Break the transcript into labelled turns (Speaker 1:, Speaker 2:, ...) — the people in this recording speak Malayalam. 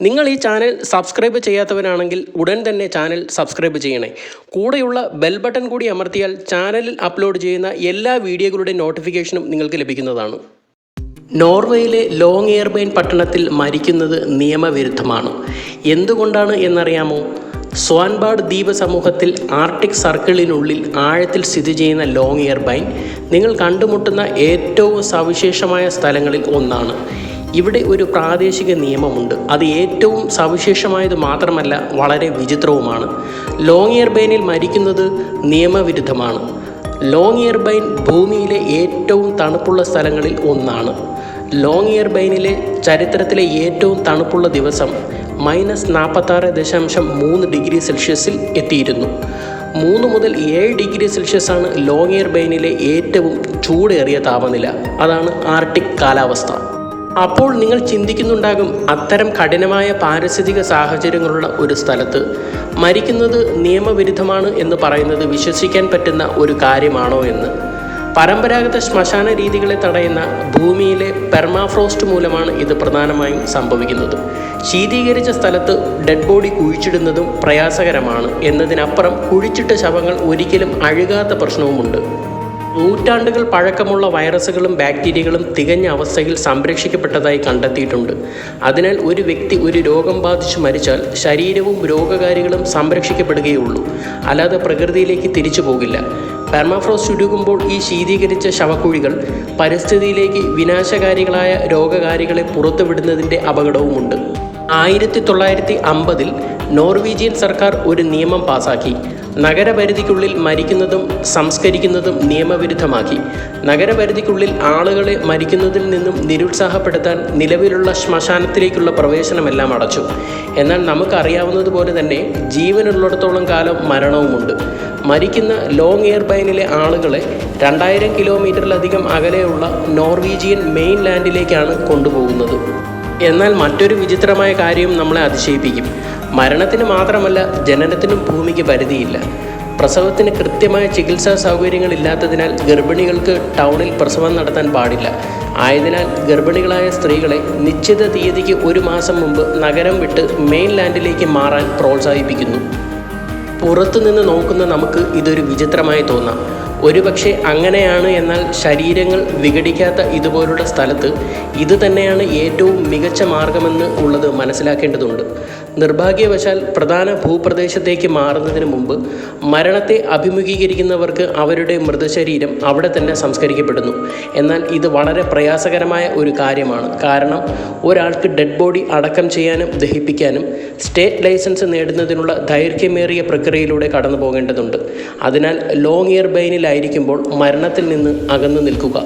Speaker 1: നിങ്ങൾ ഈ ചാനൽ സബ്സ്ക്രൈബ് ചെയ്യാത്തവരാണെങ്കിൽ ഉടൻ തന്നെ ചാനൽ സബ്സ്ക്രൈബ് ചെയ്യണേ. കൂടെയുള്ള ബെൽ ബട്ടൺ കൂടി അമർത്തിയാൽ ചാനലിൽ അപ്ലോഡ് ചെയ്യുന്ന എല്ലാ വീഡിയോകളുടെ നോട്ടിഫിക്കേഷനും നിങ്ങൾക്ക് ലഭിക്കുന്നതാണ്. നോർവേയിലെ ലോങ് എയർബൈൻ പട്ടണത്തിൽ മരിക്കുന്നത് നിയമവിരുദ്ധമാണ്. എന്തുകൊണ്ടാണ് എന്നറിയാമോ? സ്വാൻബാർഡ് ദ്വീപ സമൂഹത്തിൽ ആർട്ടിക് സർക്കിളിനുള്ളിൽ ആഴത്തിൽ സ്ഥിതി ചെയ്യുന്ന ലോങ് എയർബൈൻ നിങ്ങൾ കണ്ടുമുട്ടുന്ന ഏറ്റവും സവിശേഷമായ സ്ഥലങ്ങളിൽ ഒന്നാണ്. ഇവിടെ ഒരു പ്രാദേശിക നിയമമുണ്ട്. അത് ഏറ്റവും സവിശേഷമായത് മാത്രമല്ല വളരെ വിചിത്രവുമാണ്. ലോങ് ഇയർബൈനിൽ മരിക്കുന്നത് നിയമവിരുദ്ധമാണ്. ലോങ് ഇയർബൈൻ ഭൂമിയിലെ ഏറ്റവും തണുപ്പുള്ള സ്ഥലങ്ങളിൽ ഒന്നാണ്. ലോങ് ഇയർബൈനിലെ ചരിത്രത്തിലെ ഏറ്റവും തണുപ്പുള്ള ദിവസം മൈനസ് നാൽപ്പത്താറ് ദശാംശം മൂന്ന് ഡിഗ്രി സെൽഷ്യസിൽ എത്തിയിരുന്നു. മൂന്ന് മുതൽ ഏഴ് ഡിഗ്രി സെൽഷ്യസാണ് ലോങ് ഇയർബൈനിലെ ഏറ്റവും ചൂടേറിയ താപനില. അതാണ് ആർട്ടിക് കാലാവസ്ഥ. അപ്പോൾ നിങ്ങൾ ചിന്തിക്കുന്നുണ്ടാകും അത്തരം കഠിനമായ പാരിസ്ഥിതിക സാഹചര്യങ്ങളുള്ള ഒരു സ്ഥലത്ത് മരിക്കുന്നത് നിയമവിരുദ്ധമാണ് എന്ന് പറയുന്നത് വിശ്വസിക്കാൻ പറ്റുന്ന ഒരു കാര്യമാണോ എന്ന്. പരമ്പരാഗത ശ്മശാന രീതികളെ തടയുന്ന ഭൂമിയിലെ പെർമാഫ്രോസ്റ്റ് മൂലമാണ് ഇത് പ്രധാനമായും സംഭവിക്കുന്നത്. ശീതീകരിച്ച സ്ഥലത്ത് ഡെഡ് ബോഡി കുഴിച്ചിടുന്നതും പ്രയാസകരമാണ് എന്നതിനപ്പുറം കുഴിച്ചിട്ട ശവങ്ങൾ ഒരിക്കലും അഴുകാത്ത പ്രശ്നവുമുണ്ട്. നൂറ്റാണ്ടുകൾ പഴക്കമുള്ള വൈറസുകളും ബാക്ടീരിയകളും തികഞ്ഞ അവസ്ഥയിൽ സംരക്ഷിക്കപ്പെട്ടതായി കണ്ടെത്തിയിട്ടുണ്ട്. അതിനാൽ ഒരു വ്യക്തി ഒരു രോഗം ബാധിച്ച് മരിച്ചാൽ ശരീരവും രോഗകാരികളും സംരക്ഷിക്കപ്പെടുകയുള്ളൂ. അല്ലാതെ പ്രകൃതിയിലേക്ക് തിരിച്ചു പോകില്ല. പെർമാഫ്രോസ്റ്റ് ഉരുകുമ്പോൾ ഈ ശീതീകരിച്ച ശവക്കുഴികൾ പരിസ്ഥിതിയിലേക്ക് വിനാശകാരികളായ രോഗകാരികളെ പുറത്തുവിടുന്നതിന്റെ അപകടവുമുണ്ട്. ആയിരത്തി തൊള്ളായിരത്തി അമ്പതിൽ നോർവീജിയൻ സർക്കാർ ഒരു നിയമം പാസാക്കി. നഗരപരിധിക്കുള്ളിൽ മരിക്കുന്നതും സംസ്കരിക്കുന്നതും നിയമവിരുദ്ധമാക്കി. നഗരപരിധിക്കുള്ളിൽ ആളുകളെ മരിക്കുന്നതിൽ നിന്നും നിരുത്സാഹപ്പെടുത്താൻ നിലവിലുള്ള ശ്മശാനത്തിലേക്കുള്ള പ്രവേശനമെല്ലാം അടച്ചു. എന്നാൽ നമുക്കറിയാവുന്നതുപോലെ തന്നെ ജീവനുള്ളിടത്തോളം കാലം മരണവുമുണ്ട്. മരിക്കുന്ന ലോങ് എയർബൈനിലെ ആളുകളെ രണ്ടായിരം കിലോമീറ്ററിലധികം അകലെയുള്ള നോർവീജിയൻ മെയിൻ ലാൻഡിലേക്കാണ് കൊണ്ടുപോകുന്നത്. എന്നാൽ മറ്റൊരു വിചിത്രമായ കാര്യം നമ്മളെ അതിശയിപ്പിക്കും. മരണത്തിന് മാത്രമല്ല ജനനത്തിനും ഭൂമിക്ക് പരിധിയില്ല. പ്രസവത്തിന് കൃത്യമായ ചികിത്സാ സൗകര്യങ്ങൾ ഇല്ലാത്തതിനാൽ ഗർഭിണികൾക്ക് ടൗണിൽ പ്രസവം നടത്താൻ പാടില്ല. ആയതിനാൽ ഗർഭിണികളായ സ്ത്രീകളെ നിശ്ചിത തീയതിക്ക് ഒരു മാസം മുമ്പ് നഗരം വിട്ട് മെയിൻ ലാൻഡിലേക്ക് മാറാൻ പ്രോത്സാഹിപ്പിക്കുന്നു. പുറത്തുനിന്ന് നോക്കുന്ന നമുക്ക് ഇതൊരു വിചിത്രമായി തോന്നാം. ഒരുപക്ഷെ അങ്ങനെയാണ് എന്നാൽ ശരീരങ്ങൾ വിഘടിക്കാത്ത ഇതുപോലുള്ള സ്ഥലത്ത് ഇത് തന്നെയാണ് ഏറ്റവും മികച്ച മാർഗമെന്ന് ഉള്ളത് മനസ്സിലാക്കേണ്ടതുണ്ട്. നിർഭാഗ്യവശാൽ പ്രധാന ഭൂപ്രദേശത്തേക്ക് മാറുന്നതിന് മുമ്പ് മരണത്തെ അഭിമുഖീകരിക്കുന്നവർക്ക് അവരുടെ മൃതശരീരം അവിടെ തന്നെ സംസ്കരിക്കപ്പെടുന്നു. എന്നാൽ ഇത് വളരെ പ്രയാസകരമായ ഒരു കാര്യമാണ്. കാരണം ഒരാൾക്ക് ഡെഡ് ബോഡി അടക്കം ചെയ്യാനും ദഹിപ്പിക്കാനും സ്റ്റേറ്റ് ലൈസൻസ് നേടുന്നതിനുള്ള ദൈർഘ്യമേറിയ പ്രക്രിയയിലൂടെ കടന്നു പോകേണ്ടതുണ്ട്. അതിനാൽ ലോങ് ഇയർ ബൈനിലായിരിക്കുമ്പോൾ മരണത്തിൽ നിന്ന് അകന്നു നിൽക്കുക.